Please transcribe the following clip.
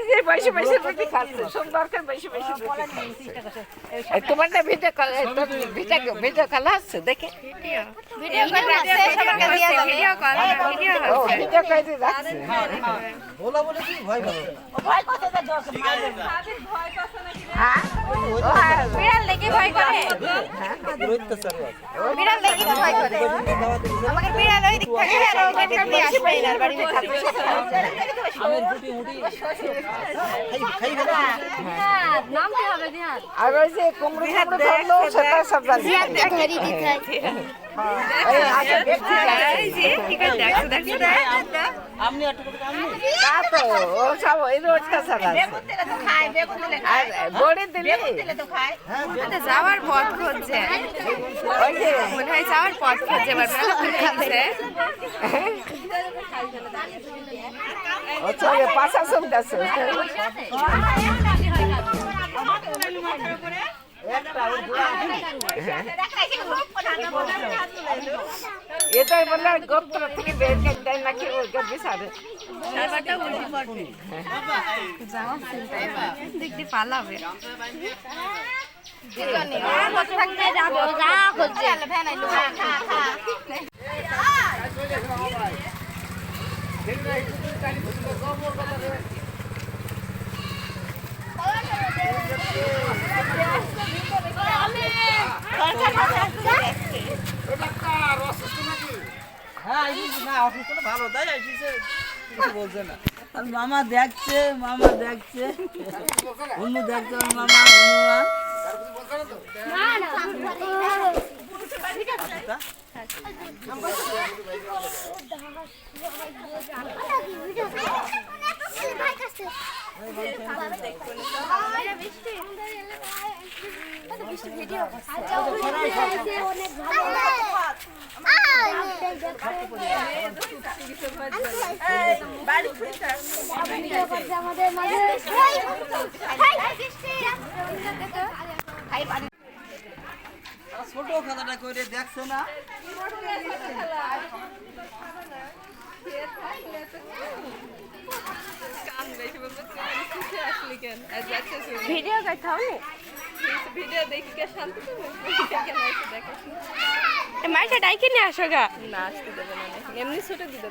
এই যে বসে বসে রুটি খাচ্ছে। সোমবার করে বসে বসে এই তোমারটা video call video video call আসছে? দেখে। ভিডিও। যাবে ভিডিও কল ভিডিও করে যাচ্ছে। বলা বলে কি ভয় পাবে? হ্যাঁ ও হ্যাঁ। বিড়াল দেখে ভয় করে। আছে বিড়াল ভয় করে। আমাকে বিড়াল ওই দিক থেকে আর ওই দিক থেকে আসবে এনার বাড়ি আমের গুটি মুটি। আর ওই যে কুমড়ো কুমড়ো ধরলো সেটা সব জানি। একটু তা তো ও সব ওই রোজ কাছাড়া আছে। আর বড়ি দিলে? যাওয়ার পথ খুঁজছে। মনে হয় যাওয়ার পথ খুঁজছে এবার খাচ্ছে ও চলে পাশা শুনতেছে এটাই বলে গোত্র থেকে বের করে দেয় নাকি ওই বিচারে যাওয়ার চিন্তা এবার দেখতে পালাবে যাব যা না অসুস্থ না ভালো তাই আইসিসে কিছু বলছে না আর মামা দেখছে মামা দেখছে অন্য দেখছে মামা হনুমান আমাদের মাঝে ছোট খাতাটা করে দেখছে না ভিডিও করতে হবে মাইটা ডাইকে নিয়ে আসো গা। না আসতে দেবে না এমনি ছুটে দিতে